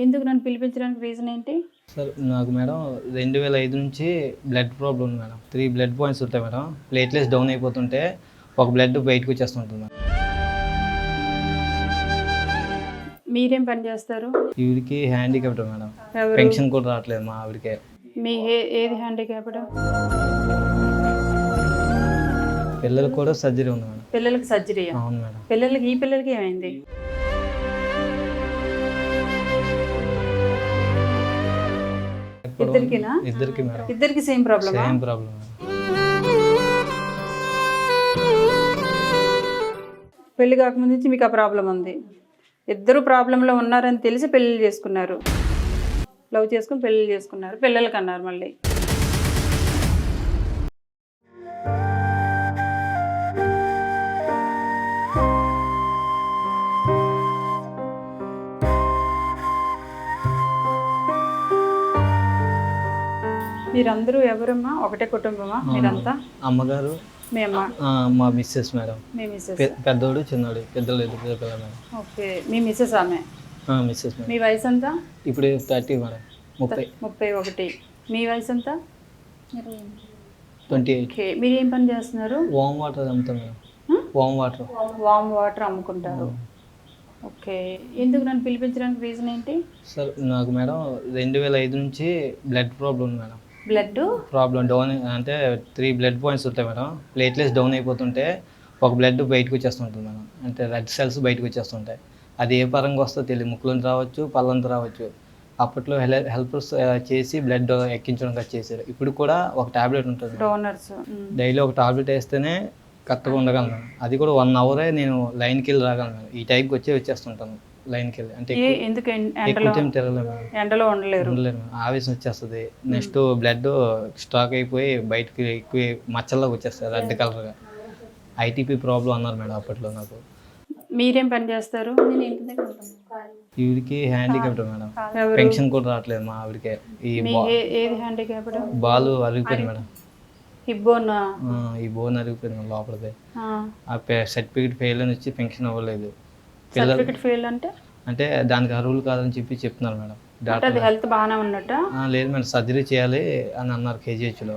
ఎందుకు నన్ను పిలిపించడానికి రీజన్ ఏంటి? సార్ నాకు మేడం రెండు వేల ఐదు నుంచి బ్లడ్ ప్రాబ్లం ఉంది మేడం. త్రీ బ్లడ్ పాయింట్స్ ఉంటాయి మేడం. ప్లేట్లెస్ డౌన్ అయిపోతుంటే ఒక బ్లడ్ బయటకు వచ్చేస్తుంటుంది మేడం. మీరేం పని చేస్తారు? ఈవిడికి హ్యాండిక్యాప్ట్ మేడం. ఎవరు? పెన్షన్ కూడా రావట్లేదు మా ఆవిడకే. మీ ఏ- ఏది హ్యాండిక్యాప్డ్ పిల్లలకు కూడా సర్జరీ ఉంది మేడం. పిల్లలకి సర్జరీయా అవును మేడం. పిల్లలకి ఈ పిల్లలకి ఏమైంది? ఇద్దరికినా? ఇద్దరికి మేడం. ఇద్దరికి సేమ్ ప్రాబ్లమా సేమ్ ప్రాబ్లం పెళ్ళి కాకముందు నుంచి మీకు ఆ ప్రాబ్లం ఉంది. ఇద్దరు ప్రాబ్లంలో ఉన్నారని తెలిసి పెళ్ళి చేసుకున్నారు. లవ్ చేసుకుని పెళ్ళి చేసుకున్నారు. పిల్లలకి అన్నారు మళ్ళీ. మీరందరూ ఎవరమ్మా? ఒకటే కుటుంబమా? మీరంతా? అమ్మగారు మీ అమ్మ మా మిస్సెస్ మేడం. మీ మిస్సెస్ పెద్దోడు చిన్నోడు పెద్దోడు ఇద్దరు పిల్లలు మేడం. ఓకే. మీ మిస్సెస్ ఆమె? మిస్సెస్ మీ వయసు ఎంత ఇప్పుడు థర్టీ మేడం. ముప్పై. ముప్పై ఒకటి. మీ వయసు ఎంత ట్వంటీ ఎయిట్. ఓకే. మీరు ఏం పని చేస్తున్నారు? వామ్ వాటర్ అమ్ముతాం madam? Warm water warm water అమ్ముకుంటారు. ఓకే. ఎందుకు నన్ను పిలిపించడానికి రీజన్ ఏంటి? సార్ నాకు మేడం రెండు వేల ఐదు నుంచి blood problem madam. Blood? Problem down అంటే త్రీ బ్లడ్ పాయింట్స్ ఉంటాయి మేడం. ప్లేట్లెస్ డౌన్ అయిపోతుంటే ఒక బ్లడ్ బయటకు వచ్చేస్తుంటుంది మేడం. అంటే రెడ్ సెల్స్ బయటకు వచ్చేస్తుంటాయి. అది ఏ పరంగా వస్తుందో తెలియదు. ముక్కులోంచి రావచ్చు పళ్ళంతా రావచ్చు. అప్పట్లో హెల్ హెల్పర్స్ చేసి బ్లడ్ ఎక్కించడం కట్ చేశారు ఇప్పుడు కూడా ఒక టాబ్లెట్ ఉంటుంది. డోనర్స్ డైలీ ఒక టాబ్లెట్ వేస్తేనే కరెక్ట్గా ఉండగలను. అది కూడా వన్ అవరే నేను లైన్కి వెళ్ళి రాగలను. ఈ టైంకి వచ్చి వచ్చేస్తుంటాను. లైన్కి వెళ్ళి అంటే ఎందుకు ఎండలో. ఎండలో ఉండలేరు. ఆవేశం వచ్చేస్తుంది. నెక్స్ట్ బ్లడ్ స్టాక్ అయిపోయి బయటకి ఎక్కువ మచ్చల్లోకి వచ్చేస్తుంది రెడ్ కలర్గా. ఐటీపీ ప్రాబ్లం అన్నారు మేడం అప్పట్లో నాకు. మీరేం పని చేస్తారు? ఈవిడికి హ్యాండిక్యాప్ట్ మేడం. పెన్షన్ కూడా రావట్లేదు మా ఆవిడకే. ఈ ఏది హ్యాండిక్యాప్డ్ బాల్ అరిగిపోయింది మేడం. హిబ్బోన్ ఆ, ఈ బోన్ అరిగిపోయింది లోపలిది. ఆ. సర్టిఫికేట్ ఫెయిల్ అని వచ్చి పెన్షన్ అవ్వలేదు. సర్టిఫికెట్ ఫెయిల్ అంటే? అంటే దానికి అర్హులు కాదని చెప్పి చెప్తున్నారు మేడం. డాక్టర్ హెల్త్ బాగానే ఉన్నట్ట? లేదు మేడం సర్జరీ చేయాలి అని అన్నారు కేజీహెచ్లో.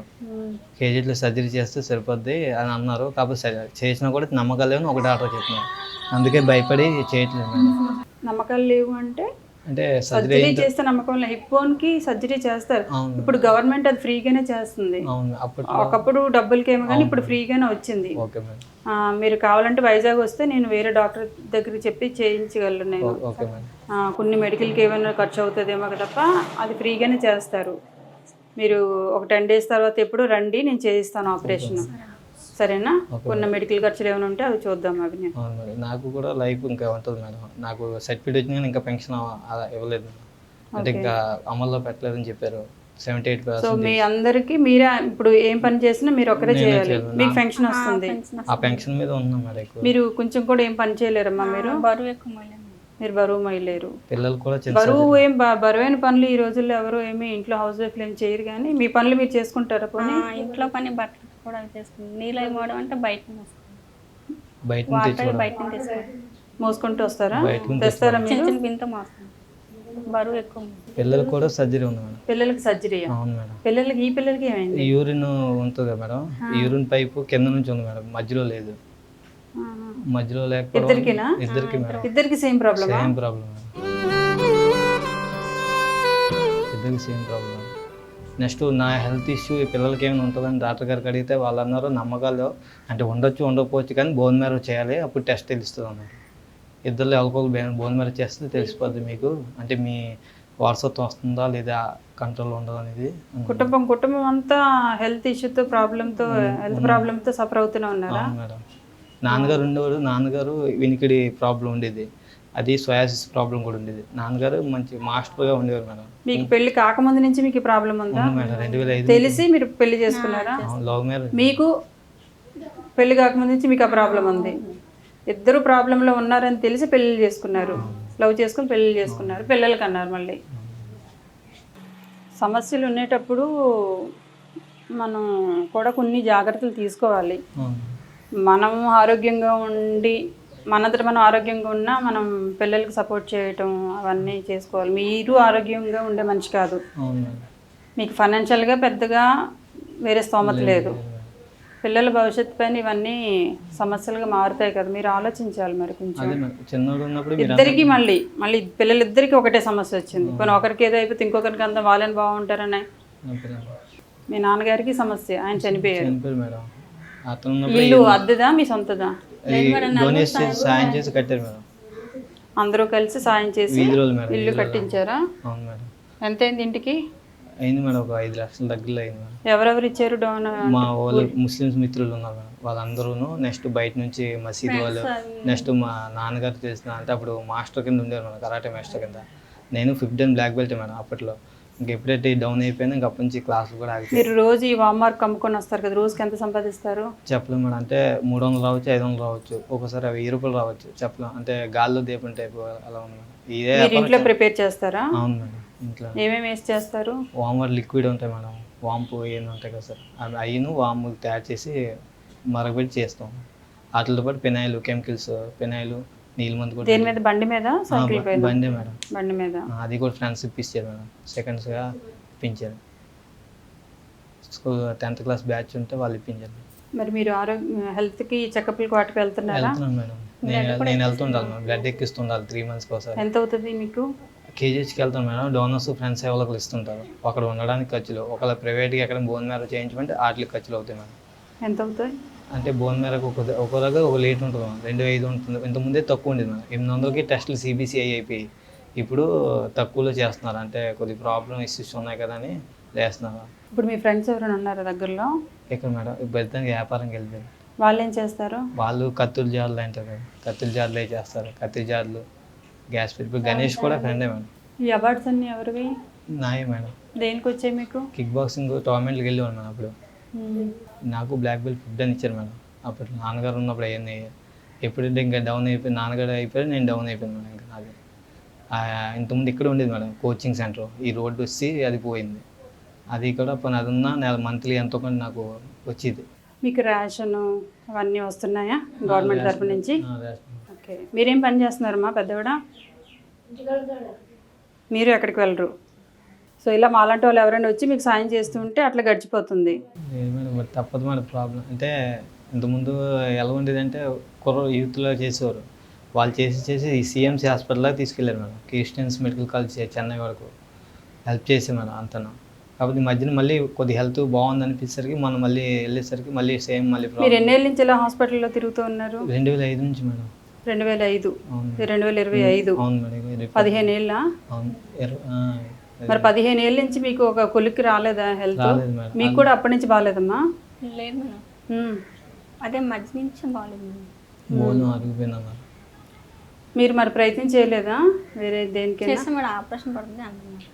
కేజీహెచ్లో సర్జరీ చేస్తే సరిపోద్ది అని అన్నారు కాకపోతే చేసినా కూడా నమ్మకాలు లేవని ఒక డాక్టర్ చెప్పినారు. అందుకే భయపడి చేయట్లేదు మేడం. నమ్మకాలు లేవు అంటే? అంటే సర్జరీ చేస్తే నమ్మకం లేదు హిప్కి సర్జరీ చేస్తారు. ఇప్పుడు గవర్నమెంట్ అది ఫ్రీగానే చేస్తుంది. ఒకప్పుడు డబ్బులకేమో కానీ ఇప్పుడు ఫ్రీగానే వచ్చింది. మీరు కావాలంటే వైజాగ్ వస్తే నేను వేరే డాక్టర్ దగ్గరికి చెప్పి చేయించగలను నేను. కొన్ని మెడికల్కి ఏమైనా ఖర్చు అవుతుందేమో తప్ప అది ఫ్రీగానే చేస్తారు. మీరు ఒక టెన్ డేస్ తర్వాత ఎప్పుడు రండి నేను చేయిస్తాను ఆపరేషన్. సరేనా? కొన్ని మెడికల్ ఖర్చులు ఏమైనా ఉంటే అవి చూద్దాం అవి నేను అవును మేడం నాకు కూడా లైఫ్ ఇంకా ఉంటుంది మేడం? నాకు సర్టిఫికేట్ వచ్చినా కానీ ఇంకా పెన్షన్ ఇవ్వలేదు. అంటే ఇంకా అమల్లో పెట్టలేదని చెప్పారు. సెవెంటీ ఎయిట్ సో మీ అందరికీ మీరే ఇప్పుడు ఏం పని చేసినా మీరు ఒక్కరే చేయాలి. మీకు పెన్షన్ వస్తుంది. ఆ పెన్షన్ మీద ఉన్నాం మేడం మీరు కొంచెం కూడా ఏం పని చేయలేరమ్మా మీరు? బరువు ఎక్కువ మీరు బరువు మైలేరు పిల్లలు కూడా బరువు ఏం బ- బరువైన పనులు ఈ రోజుల్లో ఎవరు ఏమి ఇంట్లో హౌస్ వైఫ్లు ఏం చేయరు కానీ మీ పనులు మీరు చేసుకుంటారా పోనీ? ఇంట్లో పని బట్టలు కూడా చేస్తుంది. నీళ్ళు అవి మోయడం అంటే బయట బయట బయట మోసుకుంటూ వస్తారా? తెస్తారా చిన్న మీరు? చిన్న బింత మోస్తాం. బరువు ఎక్కువ పిల్లలు కూడా సర్జరీ ఉంది మేడం. పిల్లలకి సర్జరీ అవును మేడం. పిల్లలకి ఈ పిల్లలకి ఏమైంది? యూరిన్ ఉంటుంది కదా మేడం. యూరిన్ పైపు కింద నుంచి ఉంది మేడం. మధ్యలో లేదు. మధ్యలో లేకపోవడం ఇద్దరికినా? ఇద్దరికి మేడం. ఇద్దరికి సేమ్ ప్రాబ్లమా? సేమ్ ప్రాబ్లం ఇద్దరికి సేమ్ ప్రాబ్లం నెక్స్ట్ నా హెల్త్ ఇష్యూ ఈ పిల్లలకి ఏమైనా ఉంటుందని డాక్టర్ గారికి అడిగితే వాళ్ళు అన్నారు నమ్మకాలు అంటే ఉండొచ్చు ఉండకపోవచ్చు కానీ బోన్ మేర చేయాలి అప్పుడు టెస్ట్ తెలుస్తుంది అన్నారు ఇద్దరు ఆల్కహాల్ బోన్ మేర చేస్తే తెలిసిపోద్ది మీకు. అంటే మీ వారసత్వం వస్తుందా లేదా కంట్రోల్ ఉండదు అనేది. కుటుంబం కుటుంబం అంతా హెల్త్ ఇష్యూతో ప్రాబ్లంతో హెల్త్ ప్రాబ్లంతో సఫర్ అవుతూనే ఉన్నారా? మేడం. నాన్నగారు ఉండేవాడు నాన్నగారు వినికిడి ప్రాబ్లం ఉండేది. అది సోయాసిస్ ప్రాబ్లం కూడా ఉండేది. నాన్నగారు మంచి మాస్టర్గా ఉండేవారు మేడం. మీకు పెళ్ళి కాకముందు నుంచి మీకు ప్రాబ్లం ఉందా? మేడం రెండు వేల ఐదు తెలిసి మీరు పెళ్ళి చేసుకున్నారా? లవ్ మ్యారేజ్ మీకు పెళ్ళి కాకముందు నుంచి మీకు ఆ ప్రాబ్లం ఉంది. ఇద్దరు ప్రాబ్లంలో ఉన్నారని తెలిసి పెళ్ళి చేసుకున్నారు. లవ్ చేసుకుని పెళ్ళి చేసుకున్నారు. పిల్లలకి అన్నారు మళ్ళీ. సమస్యలు ఉండేటప్పుడు మనం కూడా కొన్ని జాగ్రత్తలు తీసుకోవాలి. మనం ఆరోగ్యంగా ఉండి మనంతట మనం ఆరోగ్యంగా ఉన్నా మనం పిల్లలకి సపోర్ట్ చేయటం అవన్నీ చేసుకోవాలి. మీరు ఆరోగ్యంగా ఉండే మనిషి కాదు. మీకు ఫైనాన్షియల్గా పెద్దగా వేరే స్తోమత లేదు పిల్లల భవిష్యత్తు పైన ఇవన్నీ సమస్యలుగా మారుతాయి కదా. మీరు ఆలోచించాలి మరి కొంచెం. ఇద్దరికి మళ్ళీ మళ్ళీ పిల్లలిద్దరికి ఒకటే సమస్య వచ్చింది. కొన్ని ఒకరికి ఏదో అయిపోతే ఇంకొకరికి అంతా వాళ్ళని బాగుంటారని. మీ నాన్నగారికి సమస్య ఆయన చనిపోయారు. ఇల్లు అద్దెదా? మీ సొంతదా? సాయం చేసి కట్టారు మేడం. అందరూ కలిసి సాయం చేసి ఇల్లు కట్టించారా? అవును మేడం. ఎంతైంది ఇంటికి? అయింది మేడం ఒక ఐదు లక్షల దగ్గరలో అయింది మేడం. ఎవరెవరు ఇచ్చారు డోన్? మా వాళ్ళు ముస్లిమ్స్ మిత్రులు ఉన్నారు మేడం. వాళ్ళందరూ నెక్స్ట్ బయట నుంచి మసీద్ వాళ్ళు నెక్స్ట్ మా నాన్నగారు తెలిసిన అంటే అప్పుడు మాస్టర్ కింద ఉండేవారు మేడం కరాటే మాస్టర్ కింద. నేను ఫిఫ్టీన్ బ్లాక్ బెల్ట్ మేడం అప్పట్లో. ఇంక ఎప్పుడైతే డౌన్ అయిపోయినా ఇంక అప్పటి నుంచి క్లాసులు కూడా ఆగిపోయి మీరు రోజు ఈ వామార్క్ అమ్ముకొని వస్తారు కదా రోజుకి ఎంత సంపాదిస్తారు? చెప్పలేం మేడం. అంటే మూడు వందలు రావచ్చు ఐదు వందలు రావచ్చు ఒక్కోసారి వెయ్యి రూపాయలు రావచ్చు చెప్పలేం. అంటే గాల్లో దీపం టైప్ అలా ఉంది ఇదే మీరు ఇంట్లో ప్రిపేర్ చేస్తారా? అవును మేడం ఇంట్లో. ఏమేమి వేసి చేస్తారు? వామర్ లిక్విడ్ ఉంటాయి మేడం. వాంపు ఏంది ఉంటాయి కదా సార్. అవి అయ్యిను వాము తయారు చేసి మరగబెట్టి చేస్తాం. వాటితో పాటు పెనాయిల్ కెమికల్స్ పెనాయిల్ నీళ్ళ మందు కూడా దేని మీద? బండి మీద? సైకిల్ పైన? బండే మేడం బండి మీద. అది కూడా ఫ్రెండ్స్ ఇప్పించారు మేడం. సెకండ్స్గా ఇప్పించారు. స్కూల్ టెన్త్ క్లాస్ బ్యాచ్ ఉంటే వాళ్ళు ఇప్పించారు. మరి మీరు ఆరోగ్య హెల్త్కి చెకప్లకు వాటికి వెళ్తున్నారా? వెళ్తున్నాను మేడం. నేను నేను వెళ్తుండాలి మేడం. బ్లడ్ ఎక్కిస్తుండాలి త్రీ మంత్స్కి ఒకసారి. ఎంత అవుతుంది మీకు? కేజీహెచ్కి వెళ్తాను మేడం. డోనర్స్ ఫ్రెండ్స్ ఎవరికి ఇస్తుంటారు. అక్కడ ఉండడానికి ఖర్చులు. ఒకవేళ ప్రైవేట్గా ఎక్కడ బోన్ మేర చేయించమంటే వాటికి ఖర్చులు అవుతాయి మేడం. ఎంత అవుతాయి? అంటే బోన్ మేరకు ఒక ఒక దగ్గర ఒక లేట్ ఉంటుంది రెండు ఐదు ఉంటుంది. ఇంతకుముందే తక్కువ ఉండేది ఎనిమిది వందలకి టెస్టులు సిబిసిఐ అయిపోయి ఇప్పుడు తక్కువలో చేస్తున్నారు. అంటే కొద్ది ప్రాబ్లం ఇష్యూస్ ఉన్నాయి కదా అని చేస్తున్నారు. ఇప్పుడు మీ ఫ్రెండ్స్ ఎవరైనా ఉన్నారా దగ్గరలో? ఇక్కడ మేడం? ఇప్పుడు వ్యాపారంకి వెళ్ళిపోయింది వాళ్ళు ఏం చేస్తారు? వాళ్ళు కత్తుల జార్లు అంటారు కత్తుల జార్లు చేస్తారు. కత్తి జార్లు గ్యాస్ పిలుపు గణేష్ కూడా ఫ్రెండే మేడం. ఈ అవార్డ్స్ అన్ని ఎవరివి? నాయే మేడం. దేనికి వచ్చాయి మీకు? కిక్ బాక్సింగ్ టోర్నమెంట్కి వెళ్ళేవాడు మేడం అప్పుడు. నాకు బ్లాక్ బెల్ట్ ఫుడ్ అని ఇచ్చారు మేడం. అప్పుడు నాన్నగారు ఉన్నప్పుడు అవన్నీ ఎప్పుడైతే ఇంకా డౌన్ అయిపోయి నాన్నగారు అయిపోయి నేను డౌన్ అయిపోయాను మేడం ఇంకా అది ఇంతకుముందు ఇక్కడ ఉండేది మేడం కోచింగ్ సెంటర్ ఈ రోడ్డు వచ్చి అది పోయింది. అది కూడా పోనీ అది ఉన్న నెల మంత్లీ ఎంతో కొంత నాకు వచ్చేది. మీకు రేషన్ అవన్నీ వస్తున్నాయా గవర్నమెంట్ తరపు నుంచి. ఓకే. మీరేం పని చేస్తున్నారమ్మా పెద్దవిడ? మీరు ఎక్కడికి వెళ్ళరు? సో ఇలా మాలాంటి వాళ్ళు ఎవరైనా వచ్చి మీకు సాయం చేస్తూ ఉంటే అట్లా గడిచిపోతుంది. మరి తప్పదు మేడం ప్రాబ్లం అంటే ఇంతకుముందు ఎలా ఉండేది అంటే కుర్ర యూత్లో చేసేవారు. వాళ్ళు చేసి చేసి ఈ సిఎంసి హాస్పిటల్కి తీసుకెళ్ళారు madam. Christians medical college Chennai వరకు హెల్ప్ చేసి మేడం అంతను. కాబట్టి మధ్యన మళ్ళీ కొద్ది హెల్త్ బాగుంది అనిపించేసరికి మనం మళ్ళీ వెళ్ళేసరికి మళ్ళీ సేమ్ మళ్ళీ మీరు ఎన్నేళ్ళ నుంచి ఇలా హాస్పిటల్లో తిరుగుతూ ఉన్నారు? రెండు వేల ఐదు నుంచి మేడం. రెండు వేల ఐదు రెండు వేల ఇరవై ఐదు. అవును మేడం. పదిహేను ఏళ్ళ? అవును. మరి పదిహేను ఏళ్ళ నుంచి మీకు ఒక కొలిక్కి రాలేదా హెల్త్? మీకు కూడా అప్పటి నుంచి బాగాలేదమ్మా లేదు మేడం. మ్మ్. అదే మధ్య నుంచి బాగాలేదు మేడం. మీరు మరి ప్రయత్నం చేయలేదా? వేరే మేడం. ఆపరేషన్ పడుతుంది అంటున్నారు.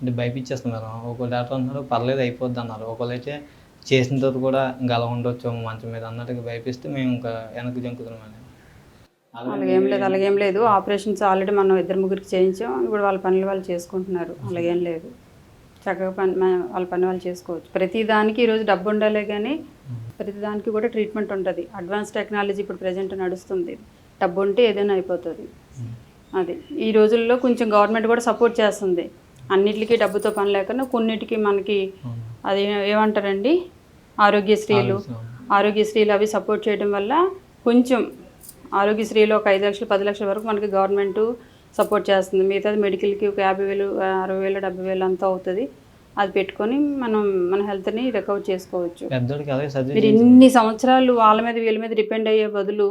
అంటే భయపించేస్తున్నారు ఒక డాక్టర్ అన్నారు పర్లేదు అయిపోద్ది అన్నారు. ఒకళ్ళు అయితే చేసిన తర్వాత కూడా ఇంకా అలా ఉండొచ్చు మంచం మీద అన్నట్టుగా భయపిస్తే మేము ఇంకా వెనక్కి జంకుతున్నాం అండి అలాగేం లేదు అలాగేం లేదు. ఆపరేషన్స్ ఆల్రెడీ మనం ఇద్దరు ముగ్గురికి చేయించాం. ఇప్పుడు వాళ్ళ పనులు వాళ్ళు చేసుకుంటున్నారు. అలాగేం లేదు. చక్కగా పని వాళ్ళ పని వాళ్ళు చేసుకోవచ్చు. ప్రతి దానికి ఈరోజు డబ్బు ఉండాలే కానీ ప్రతి దానికి కూడా ట్రీట్మెంట్ ఉంటుంది. అడ్వాన్స్ టెక్నాలజీ ఇప్పుడు ప్రజెంట్ నడుస్తుంది. డబ్బు ఉంటే ఏదైనా అయిపోతుంది. అది. ఈ రోజుల్లో కొంచెం గవర్నమెంట్ కూడా సపోర్ట్ చేస్తుంది. అన్నిటికీ డబ్బుతో పని లేకుండా కొన్నిటికి మనకి అది ఏమంటారండి? ఆరోగ్యశ్రీలు. ఆరోగ్యశ్రీలు. అవి సపోర్ట్ చేయడం వల్ల కొంచెం ఆరోగ్యశ్రీలో ఒక ఐదు లక్షలు పది లక్షల వరకు మనకి గవర్నమెంట్ సపోర్ట్ చేస్తుంది. మిగతాది మెడికల్కి ఒక యాభై వేలు అరవై వేలు డెబ్బై వేలు అంతా అవుతుంది. అది పెట్టుకొని మనం మన హెల్త్ని రికవర్ చేసుకోవచ్చు. మీరు ఇన్ని సంవత్సరాలు వాళ్ళ మీద వీళ్ళ మీద డిపెండ్ అయ్యే బదులు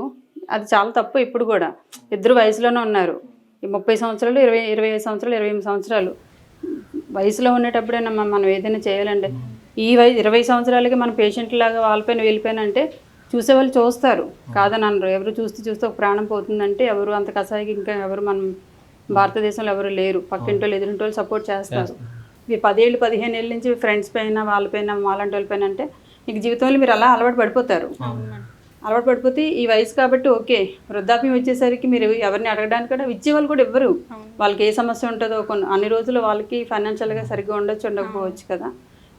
అది చాలా తప్పు ఇప్పుడు కూడా. ఇద్దరు వయసులోనే ఉన్నారు. ఈ ముప్పై సంవత్సరాలు ఇరవై ఇరవై ఐదు సంవత్సరాలు ఇరవై ఎనిమిది సంవత్సరాలు. వయసులో ఉండేటప్పుడైనా మనం మనం ఏదైనా చేయాలంటే ఈ వయసు ఇరవై సంవత్సరాలకి మన పేషెంట్ లాగా వాళ్ళపైన వీళ్ళపైన అంటే చూసేవాళ్ళు చూస్తారు. కాదని అనరు ఎవరు చూస్తే చూస్తే ఒక ప్రాణం పోతుందంటే ఎవరు అంత కసాయికి ఇంకా ఎవరు మనం భారతదేశంలో ఎవరు లేరు. పక్కింటి వాళ్ళు ఎదురింటి వాళ్ళు సపోర్ట్ చేస్తారు. మీరు పదేళ్ళు పదిహేను ఏళ్ళ నుంచి ఫ్రెండ్స్ పైన వాళ్ళపైన మాలాంటి వాళ్ళపైన అంటే మీకు జీవితంలో మీరు అలా అలవాటు పడిపోతారు. అలవాటు పడిపోతే ఈ వయసు కాబట్టి ఓకే. వృద్ధాప్యం వచ్చేసరికి మీరు ఎవరిని అడగడానికి కూడా ఇచ్చేవాళ్ళు కూడా ఇవ్వరు వాళ్ళకి ఏ సమస్య ఉంటుందో కొన్ని అన్ని రోజులు వాళ్ళకి ఫైనాన్షియల్గా సరిగ్గా ఉండొచ్చు ఉండకపోవచ్చు కదా.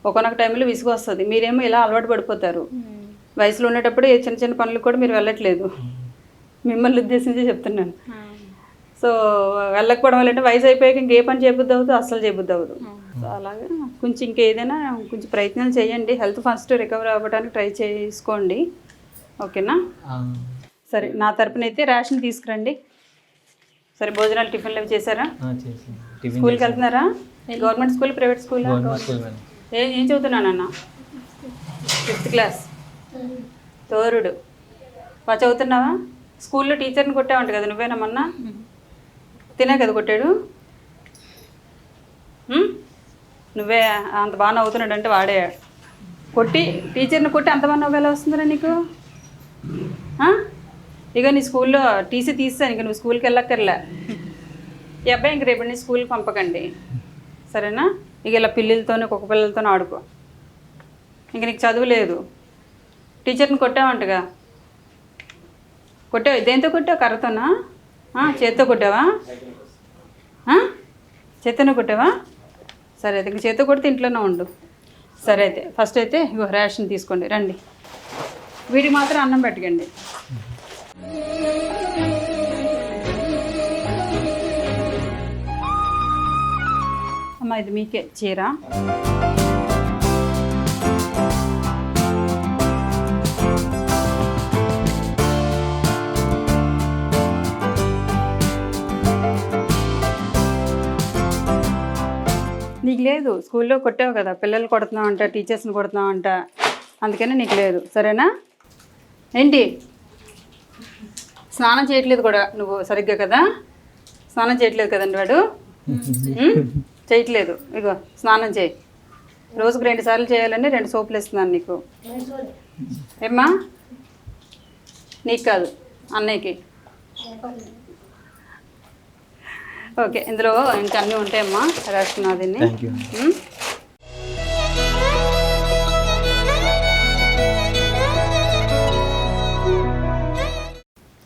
ఒకనొక టైంలో విసుగు వస్తుంది. మీరేమో ఇలా అలవాటు పడిపోతారు. వయసులో ఉండేటప్పుడు ఏ చిన్న చిన్న పనులు కూడా మీరు వెళ్ళట్లేదు. మిమ్మల్ని ఉద్దేశించి చెప్తున్నాను. సో వెళ్ళకపోవడం వల్ల అంటే వయసు అయిపోయాక ఇంకే పని చేయబుద్ది అవుతుంది అస్సలు చేయబుద్ది అవ్వదు. సో అలాగే. కొంచెం ఇంకేదైనా కొంచెం ప్రయత్నాలు చేయండి. హెల్త్ ఫస్ట్ రికవర్ అవ్వడానికి ట్రై చేసుకోండి. ఓకేనా? ఆ, సరే నా తరపున అయితే రేషన్ తీసుకురండి. సరే భోజనాలు టిఫిన్లు అవి చేశారా? స్కూల్కి వెళ్తున్నారా? Government school private school? ఏం చదువుతున్నానన్న ఫిఫ్త్ క్లాస్. తోరుడు. బాగా చదువుతున్నావా? స్కూల్లో టీచర్ని కొట్టావంట కదా నువ్వేనమ్మన్నా తినే కదా కొట్టాడు. నువ్వే అంత బాగా నవ్వుతున్నాడు అంటే వాడే. కొట్టి టీచర్ని కొట్టి అంత బాగా నవ్వు ఎలా వస్తుందిరా నీకు? ఇక నీ స్కూల్లో టీసీ తీస్తాను ఇక నువ్వు స్కూల్కి వెళ్ళక్కర్లే. ఈ అబ్బాయి ఇంక రేపు నీ స్కూల్కి పంపకండి. సరేనా? ఇక ఇలా పిల్లలతోనే కుక్క పిల్లలతోనే ఆడుకో. ఇంక నీకు చదువు లేదు. టీచర్ని కొట్టావంటగా. కొట్టావు? దేంతో కొట్టావు? కర్రతోనా? చేత్తో కొట్టావా? ఆ? చేత్తోనే కొట్టావా? సరే అయితే ఇంక చేత్తో కొడితే ఇంట్లోనే ఉండు. సరే అయితే ఫస్ట్ అయితే ఇగో రేషన్ తీసుకోండి రండి. వీడికి మాత్రం అన్నం పెట్టకండి. అమ్మ ఇది మీకే చీర. నీకు లేదు స్కూల్లో కొట్టావు కదా పిల్లలు కొడుతున్నావు అంట టీచర్స్ని కొడుతున్నావు అంట అందుకని నీకు లేదు సరేనా? ఏంటి? స్నానం చేయట్లేదు కూడా నువ్వు సరిగ్గా కదా? స్నానం చేయట్లేదు కదండి వాడు? చేయట్లేదు. ఇగో స్నానం చేయి. రోజుకు రెండు సార్లు చేయాలని రెండు సోపులు ఇస్తున్నాను నీకు. ఏమ్మా? నీకు కాదు అన్నయ్యకి. ఓకే ఇందులో ఇంకా అన్నీ ఉంటాయమ్మా థ్యాంక్ యూ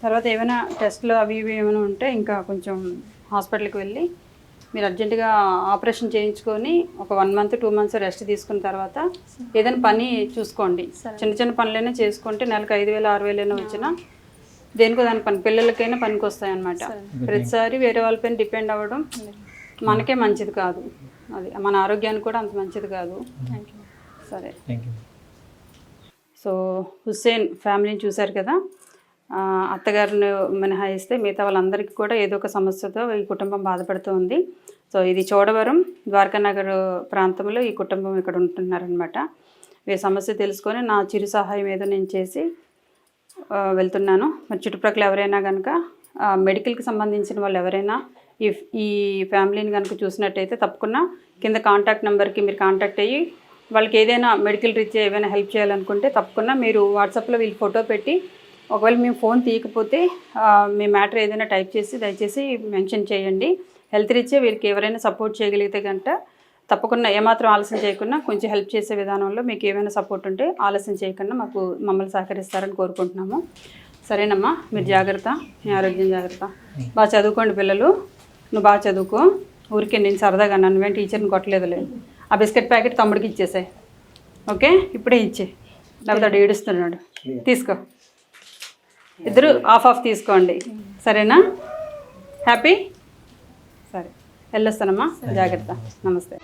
తర్వాత ఏమైనా టెస్ట్లు అవి ఇవి ఏమైనా ఉంటే ఇంకా కొంచెం హాస్పిటల్కి వెళ్ళి మీరు అర్జెంటుగా ఆపరేషన్ చేయించుకొని ఒక one month two months rest తీసుకున్న తర్వాత ఏదైనా పని చూసుకోండి. చిన్న చిన్న పనులైనా చేసుకుంటే నెలకు ఐదు వేలు ఆరు వేలైనా వచ్చినా దేనికో దాని పని పిల్లలకైనా పనికి వస్తాయి అన్నమాట ప్రతిసారి వేరే వాళ్ళపైన డిపెండ్ అవ్వడం మనకే మంచిది కాదు. అది మన ఆరోగ్యానికి కూడా అంత మంచిది కాదు. సరే. థ్యాంక్ యూ సో హుస్సేన్ ఫ్యామిలీని చూశారు కదా? అత్తగారిని మినహాయిస్తే మిగతా వాళ్ళందరికీ కూడా ఏదో ఒక సమస్యతో ఈ కుటుంబం బాధపడుతూ ఉంది సో ఇది చోడవరం ద్వారకానగర్ ప్రాంతంలో ఈ కుటుంబం ఇక్కడ ఉంటున్నారనమాట ఈ సమస్య తెలుసుకొని నా చిరు సహాయం ఏదో నేను చేసి వెళ్తున్నాను. మరి చుట్టుప్రక్కల ఎవరైనా కనుక మెడికల్కి సంబంధించిన వాళ్ళు ఎవరైనా ఈ ఈ ఫ్యామిలీని కనుక చూసినట్టయితే తప్పకుండా కింద కాంటాక్ట్ నెంబర్కి మీరు కాంటాక్ట్ అయ్యి వాళ్ళకి ఏదైనా మెడికల్ రీచ్ ఏమైనా హెల్ప్ చేయాలనుకుంటే తప్పకుండా మీరు వాట్సాప్లో వీళ్ళు ఫోటో పెట్టి ఒకవేళ మేము ఫోన్ తీయకపోతే మీ మ్యాటర్ ఏదైనా టైప్ చేసి దయచేసి మెన్షన్ చేయండి. హెల్త్ రీచే వీరికి ఎవరైనా సపోర్ట్ చేయగలిగితే కనుక తప్పకుండా ఏమాత్రం ఆలస్యం చేయకుండా కొంచెం హెల్ప్ చేసే విధానంలో మీకు ఏమైనా సపోర్ట్ ఉంటే ఆలస్యం చేయకుండా మాకు మమ్మల్ని సహకరిస్తారని కోరుకుంటున్నాము. సరేనమ్మా మీరు జాగ్రత్త మీ ఆరోగ్యం జాగ్రత్త. బాగా చదువుకోండి పిల్లలు. నువ్వు బాగా చదువుకో. ఊరికే నేను సరదాగా నన్ను వెంట టీచర్ని కొట్టలేదులే ఆ బిస్కెట్ ప్యాకెట్ తమ్ముడికి ఇచ్చేసాయి. ఓకే? ఇప్పుడే ఇచ్చే. లేకపోతే ఏడుస్తున్నాడు. తీసుకో. ఇద్దరు ఆఫ్ ఆఫ్ తీసుకోండి. సరేనా? హ్యాపీ? వెళ్ళొస్తానమ్మా జాగ్రత్త. నమస్తే.